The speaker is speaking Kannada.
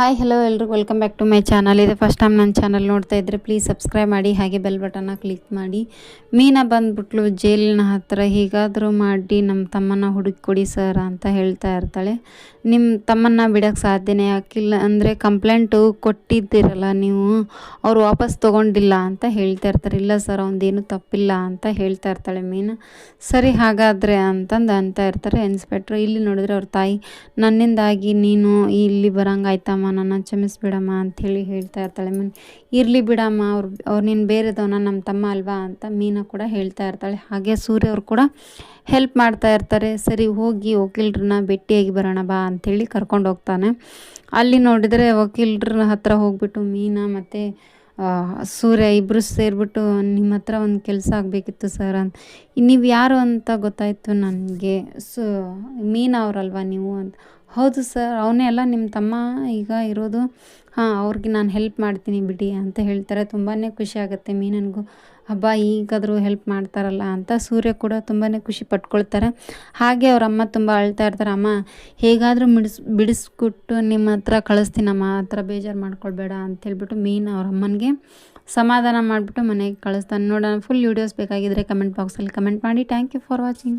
ಹಾಯ್ ಹಲೋ ಎಲ್ರಿಗೂ welcome back to my channel ಇದೆ ಫಸ್ಟ್ ಟೈಮ್ ನನ್ನ ಚಾನಲ್ ನೋಡ್ತಾ ಇದ್ದರೆ ಪ್ಲೀಸ್ ಸಬ್ಸ್ಕ್ರೈಬ್ ಮಾಡಿ, ಹಾಗೆ ಬೆಲ್ ಬಟನ್ನ ಕ್ಲಿಕ್ ಮಾಡಿ. ಮೀನಾ ಬಂದ್ಬಿಟ್ಲು ಜೈಲಿನ ಹತ್ತಿರ ಹೀಗಾದರೂ ಮಾಡಿ ನಮ್ಮ ತಮ್ಮನ ಹುಡುಕಿ ಸರ್ ಅಂತ ಹೇಳ್ತಾ ಇರ್ತಾಳೆ. ನಿಮ್ಮ ತಮ್ಮನ್ನ ಬಿಡೋಕ್ಕೆ ಸಾಧ್ಯನೇ ಯಾಕಿಲ್ಲ ಅಂದರೆ ಕಂಪ್ಲೇಂಟು ಕೊಟ್ಟಿದ್ದೀರಲ್ಲ ನೀವು, ಅವ್ರು ವಾಪಸ್ ತೊಗೊಂಡಿಲ್ಲ ಅಂತ ಹೇಳ್ತಾ ಇರ್ತಾರೆ. ಇಲ್ಲ ಸರ್ ಅವನದೇನು ತಪ್ಪಿಲ್ಲ ಅಂತ ಹೇಳ್ತಾ ಇರ್ತಾಳೆ ಮೀನಾ. ಸರಿ, ಹಾಗಾದರೆ ಅಂತಂದು ಅಂತ ಇರ್ತಾರೆ ಇನ್ಸ್ಪೆಕ್ಟ್ರು ಇಲ್ಲಿ ನೋಡಿದ್ರೆ ಅವ್ರ ತಾಯಿ, ನನ್ನಿಂದಾಗಿ ನೀನು ಇಲ್ಲಿ ಬರಂಗಾಯ್ತಮ್ಮ. ನನ್ನ ಕ್ಷಮಿಸ್ಬಿಡಮ್ಮ ಅಂಥೇಳಿ ಹೇಳ್ತಾ ಇರ್ತಾಳೆ. ಮೀನು, ಇರಲಿ ಬಿಡಮ್ಮ, ಅವ್ರು ಅವ್ರು ನೀನು ಬೇರೆದವನ ನಮ್ಮ ತಮ್ಮ ಅಲ್ವಾ ಅಂತ ಮೀನಾ ಕೂಡ ಹೇಳ್ತಾ ಇರ್ತಾಳೆ. ಹಾಗೆ ಸೂರ್ಯ ಅವರು ಕೂಡ ಹೆಲ್ಪ್ ಮಾಡ್ತಾ ಇರ್ತಾರೆ. ಸರಿ, ಹೋಗಿ ವಕೀಲ್ರನ್ನ ಭೇಟಿಯಾಗಿ ಬರೋಣ ಬಾ ಅಂಥೇಳಿ ಕರ್ಕೊಂಡು ಹೋಗ್ತಾನೆ. ಅಲ್ಲಿ ನೋಡಿದರೆ ವಕೀಲ್ರ ಹತ್ರ ಹೋಗ್ಬಿಟ್ಟು ಮೀನಾ ಮತ್ತು ಸೂರ್ಯ ಇಬ್ಬರು ಸೇರಿಬಿಟ್ಟು ನಿಮ್ಮ ಹತ್ರ ಒಂದು ಕೆಲಸ ಆಗಬೇಕಿತ್ತು ಸರ್ ಅಂತ. ನೀವು ಯಾರು ಅಂತ ಗೊತ್ತಾಯಿತು ನನಗೆ. ಸು, ಮೀನಾ ಅವರಲ್ವಾ ನೀವು ಅಂತ. ಹೌದು ಸರ್, ಅವನೇ ಅಲ್ಲ ನಿಮ್ಮ ತಮ್ಮ, ಈಗ ಇರೋದು. ಹಾಂ, ಅವ್ರಿಗೆ ನಾನು ಹೆಲ್ಪ್ ಮಾಡ್ತೀನಿ ಬಿಡಿ ಅಂತ ಹೇಳ್ತಾರೆ. ತುಂಬಾ ಖುಷಿ ಆಗುತ್ತೆ ಮೀನನಿಗೂ. ಹಬ್ಬ ಈಗಾದರೂ ಹೆಲ್ಪ್ ಮಾಡ್ತಾರಲ್ಲ ಅಂತ ಸೂರ್ಯ ಕೂಡ ತುಂಬಾ ಖುಷಿ ಪಟ್ಕೊಳ್ತಾರೆ. ಹಾಗೆ ಅವ್ರ ಅಮ್ಮ ತುಂಬ ಅಳ್ತಾ ಇರ್ತಾರೆ. ಅಮ್ಮ, ಹೇಗಾದರೂ ಮಿಡಿಸ್ ಬಿಡಿಸ್ಕೊಟ್ಟು ನಿಮ್ಮ ಹತ್ರ ಕಳಿಸ್ತೀನಮ್ಮ ಆ ಥರ ಬೇಜಾರು ಮಾಡ್ಕೊಳ್ಬೇಡ ಅಂತ ಹೇಳ್ಬಿಟ್ಟು ಮೀನು ಅವ್ರ ಅಮ್ಮನಿಗೆ ಸಮಾಧಾನ ಮಾಡಿಬಿಟ್ಟು ಮನೆಗೆ ಕಳಿಸ್ತಾನೆ. ನೋಡೋಣ ಫುಲ್ ವೀಡಿಯೋಸ್ ಬೇಕಾಗಿದ್ದರೆ ಕಮೆಂಟ್ ಬಾಕ್ಸಲ್ಲಿ ಕಮೆಂಟ್ ಮಾಡಿ. Thank you for watching